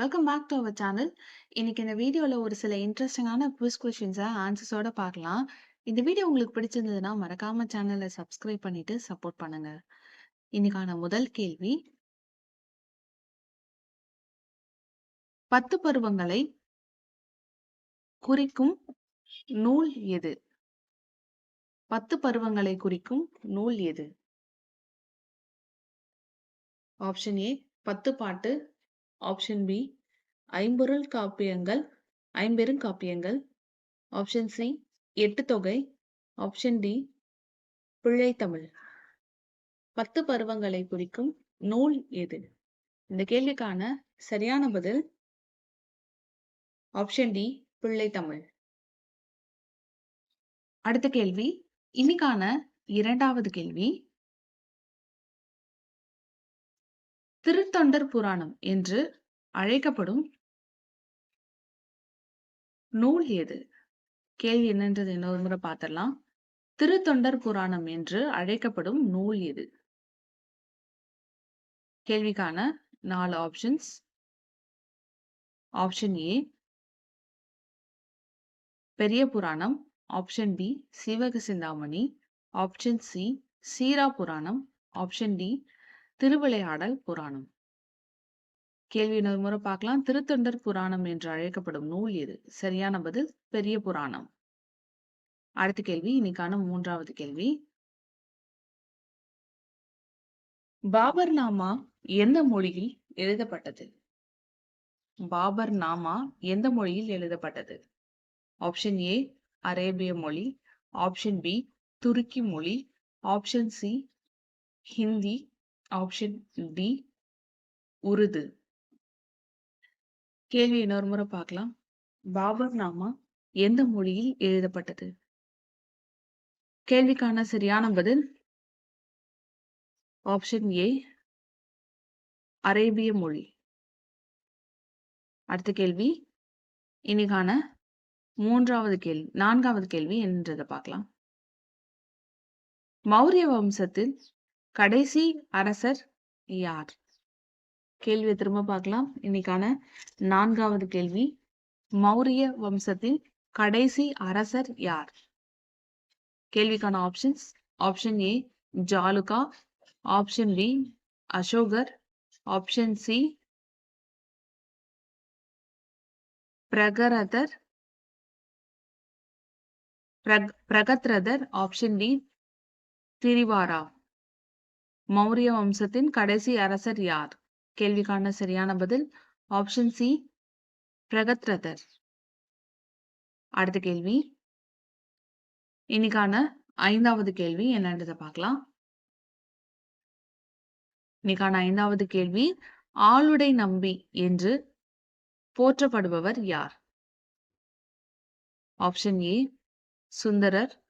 Welcome back to our channel. இன்னைக்கு இந்த வீடியோல ஒரு சில இன்ட்ரஸ்டிங்கான குவிஸ் கொஸ்டின்ஸ ஆன்சர்ஸோட பார்க்கலாம். இந்த வீடியோ உங்களுக்கு பிடிச்சிருந்ததுன்னா, மறக்காம சேனலை சப்ஸ்கிரைப் பண்ணிட்டு சப்போர்ட் பண்ணுங்க. இன்னைக்கான முதல் கேள்வி. 10 பருவங்களை குறிக்கும் நூல் எது? 10 பருவங்களை குறிக்கும் நூல் எது? ஆப்ஷன் ஏ 10 பாட்டு. ஆப்ஷன் பி ஐம்பொருள் காப்பியங்கள் ஐம்பெருங்காப்பியங்கள். ஆப்ஷன் சி எட்டு தொகை. ஆப்ஷன் டி பிள்ளைத்தமிழ். 10 பருவங்களை குறிக்கும் நூல் எது? இந்த கேள்விக்கான சரியான பதில் ஆப்ஷன் டி பிள்ளைத்தமிழ். அடுத்த கேள்வி. இன்னைக்கான இரண்டாவது கேள்வி. திருத்தொண்டர் புராணம் என்று அழைக்கப்படும் நூல் எது? கேள்வி என்னன்றது இன்னொரு முறை பார்த்திடலாம் திருத்தொண்டர் புராணம் என்று அழைக்கப்படும் நூல் எது? கேள்விக்கான நாலு options. Option A Periya Puranam. Option B Sivaka Chintamani. Option C Seera Puranam. Option D திருவிளையாடல் புராணம். கேள்வி முறை பார்க்கலாம். திருத்தொண்டர் புராணம் என்று அழைக்கப்படும் நூல் எது? சரியான பதில் பெரிய புராணம். அடுத்த கேள்வி. இன்னைக்கான மூன்றாவது கேள்வி. பாபர் நாமா எந்த மொழியில் எழுதப்பட்டது? பாபர் நாமா எந்த மொழியில் எழுதப்பட்டது? ஆப்ஷன் ஏ அரேபிய மொழி. ஆப்ஷன் பி துருக்கி மொழி. Option C Hindi. Option D Urdu. கேள்வி இன்னொரு முறை பார்க்கலாம். பாபர் நாமா எந்த மொழியில் எழுதப்பட்டது? கேள்விக்கான சரியான பதில் ஆப்ஷன் ஏ அரேபிய மொழி. அடுத்த கேள்வி. இன்னைக்கான மூன்றாவது கேள்வி நான்காவது கேள்வி என்றதை பார்க்கலாம். மௌரிய வம்சத்தில் கடைசி அரசர் யார்? கேள்வியை திரும்ப பார்க்கலாம். இன்னைக்கான நான்காவது கேள்வி. மௌரிய வம்சத்தின் கடைசி அரசர் யார்? கேள்விக்கான options. Option A Jaluka. Option B அசோகர். ஆப்ஷன் சி பிரகரதர். பிரகத்ரதர். ஆப்ஷன் டி திரிவாரா. மௌரிய வம்சத்தின் கடைசி அரசர் யார்? கேள்விக்கான சரியான பதில் ஆப்ஷன் சி பிரகத்ரதர். அடுத்த கேள்வி. இன்னைக்கான ஐந்தாவது கேள்வி என்னன்றதை பார்க்கலாம். இன்னைக்கான ஐந்தாவது கேள்வி. ஆளுடை நம்பி என்று போற்றப்படுபவர் யார்? Option A Sundarar.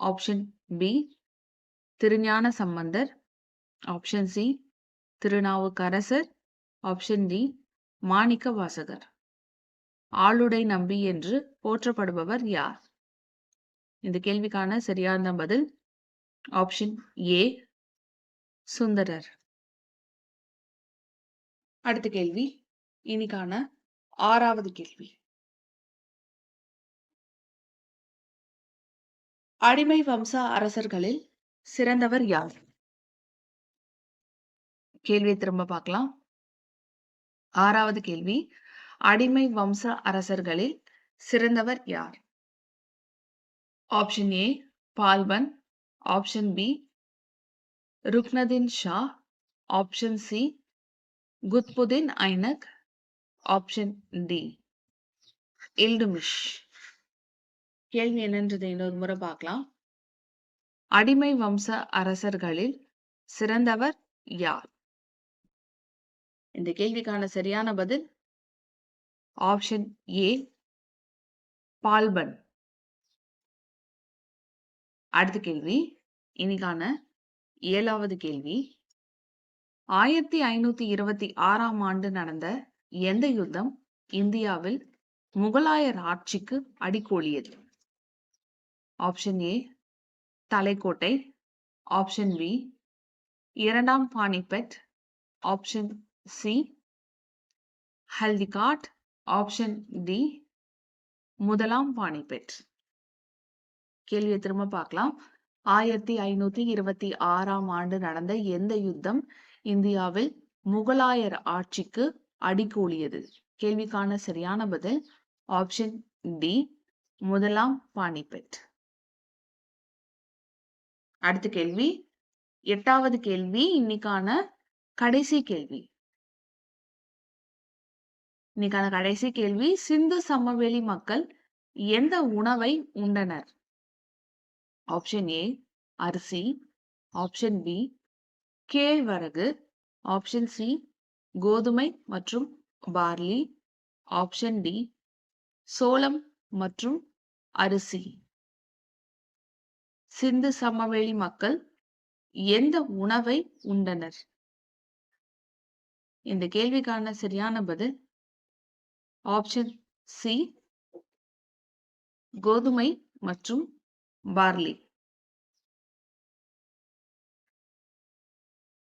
Option B Thirugnana Sambandar. Option C Thirunavukkarasar. Option D Manikkavasagar. ஆளுடை நம்பி என்று போற்றப்படுபவர் யார்? இந்த கேள்விக்கான சரியான பதில் ஆப்ஷன் ஏ சுந்தரர். அடுத்த கேள்வி. இன்னைக்கான ஆறாவது கேள்வி. அடிமை வம்ச அரசர்களில் சிறந்தவர் யார்? கேள்வியை திரும்ப பார்க்கலாம். ஆறாவது கேள்வி. அடிமை வம்ச அரசர்களில் சிறந்தவர் யார்? Option A Balban. Option B Ruknuddin Shah. Option C Qutbuddin Aibak. Option D Iltutmish. கேள்வி என்னன்றது இன்னொரு முறை பார்க்கலாம். அடிமை வம்ச அரசர்களில் சிறந்தவர் யார்? இந்த கேள்விக்கான சரியான பதில் ஆப்ஷன் ஏ பால்பன். அடுத்த கேள்வி. இன்னைக்கான ஏழாவது கேள்வி. 1526ஆம் ஆண்டு நடந்த எந்த யுத்தம் இந்தியாவில் முகலாயர் ஆட்சிக்கு அடிக்கோலியது? Option A Talikota. Option B இரண்டாம் Panipat option C Haldighati option D முதலாம் பானிபெட் கேள்வியை திரும்ப பார்க்கலாம். ஆயிரத்தி ஐநூத்தி இருபத்தி ஆறாம் ஆண்டு நடந்த எந்த யுத்தம் இந்தியாவில் முகலாயர் ஆட்சிக்கு அடிகோலியது? கேள்விக்கான சரியான பதில் ஆப்ஷன் டி முதலாம் பானிபெட் அடுத்த கேள்வி. எட்டாவது கேள்வி இன்னைக்கான கடைசி கேள்வி. இன்னைக்கான கடைசி கேள்வி சிந்து சமவெளி மக்கள் எந்த உணவை உண்டனர்? ஆப்ஷன் ஏ அரிசி. ஆப்ஷன் பி கேழ்வரகு. ஆப்ஷன் சி கோதுமை மற்றும் பார்லி. ஆப்ஷன் டி சோளம் மற்றும் அரிசி. சிந்து சமவெளி மக்கள் எந்த உணவை உண்டனர்? இந்த கேள்விக்கான சரியான பதில் ஆப்ஷன் சி கோதுமை மற்றும் பார்லி